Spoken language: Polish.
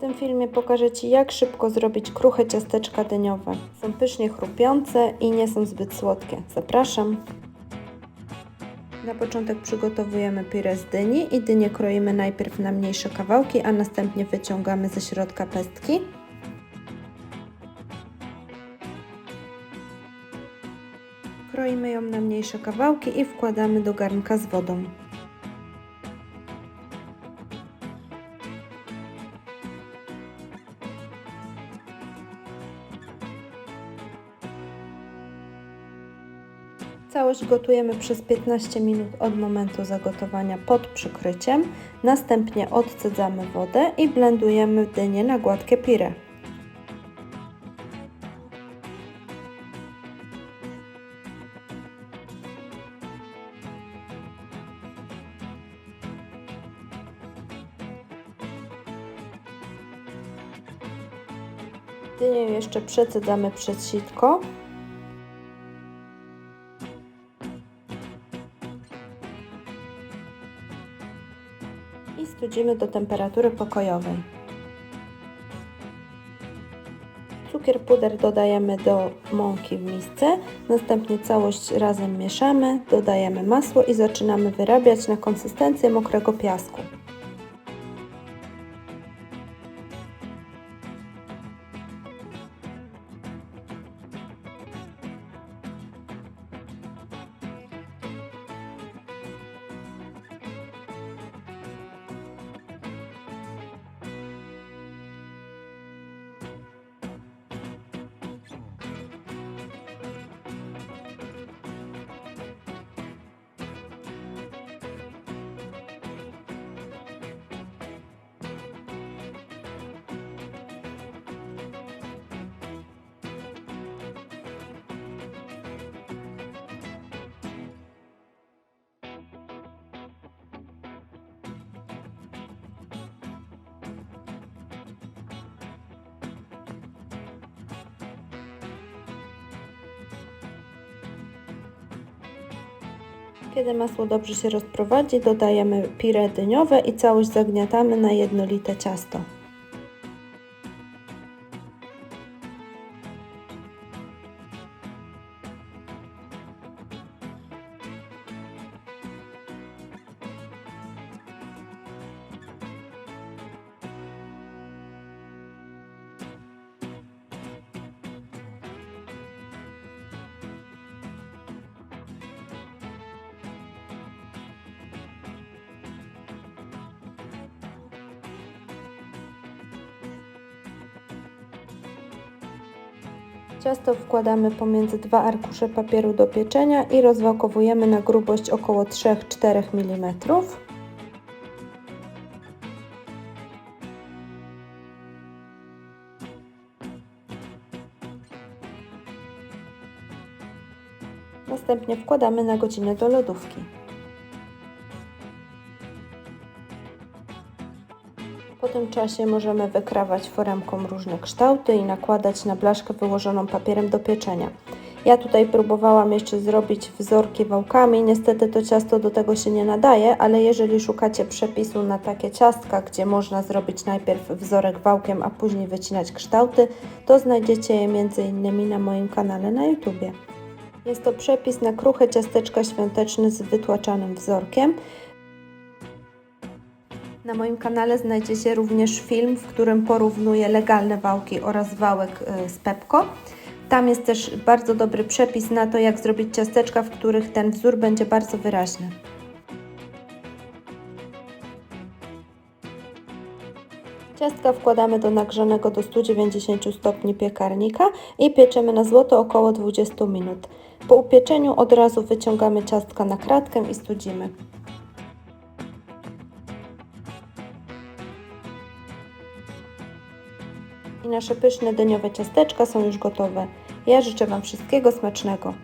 W tym filmie pokażę Ci, jak szybko zrobić kruche ciasteczka dyniowe. Są pysznie chrupiące i nie są zbyt słodkie. Zapraszam! Na początek przygotowujemy pire z dyni i dynię kroimy najpierw na mniejsze kawałki, a następnie wyciągamy ze środka pestki. Kroimy ją na mniejsze kawałki i wkładamy do garnka z wodą. Całość gotujemy przez 15 minut od momentu zagotowania pod przykryciem. Następnie odcedzamy wodę i blendujemy dynię na gładkie pire. Dynię jeszcze przecedzamy przez sitko. I studzimy do temperatury pokojowej. Cukier puder dodajemy do mąki w misce, następnie całość razem mieszamy, dodajemy masło i zaczynamy wyrabiać na konsystencję mokrego piasku. Kiedy masło dobrze się rozprowadzi, dodajemy pire dyniowe i całość zagniatamy na jednolite ciasto. Ciasto wkładamy pomiędzy dwa arkusze papieru do pieczenia i rozwałkowujemy na grubość około 3-4 mm. Następnie wkładamy na godzinę do lodówki. Po tym czasie możemy wykrawać foremką różne kształty i nakładać na blaszkę wyłożoną papierem do pieczenia. Ja tutaj próbowałam jeszcze zrobić wzorki wałkami, niestety to ciasto do tego się nie nadaje, ale jeżeli szukacie przepisu na takie ciastka, gdzie można zrobić najpierw wzorek wałkiem, a później wycinać kształty, to znajdziecie je m.in. na moim kanale na YouTubie. Jest to przepis na kruche ciasteczka świąteczne z wytłaczanym wzorkiem. Na moim kanale znajdziecie również film, w którym porównuję legalne wałki oraz wałek z Pepko. Tam jest też bardzo dobry przepis na to, jak zrobić ciasteczka, w których ten wzór będzie bardzo wyraźny. Ciastka wkładamy do nagrzanego do 190 stopni piekarnika i pieczemy na złoto około 20 minut. Po upieczeniu od razu wyciągamy ciastka na kratkę i studzimy. I nasze pyszne dyniowe ciasteczka są już gotowe. Ja życzę Wam wszystkiego smacznego.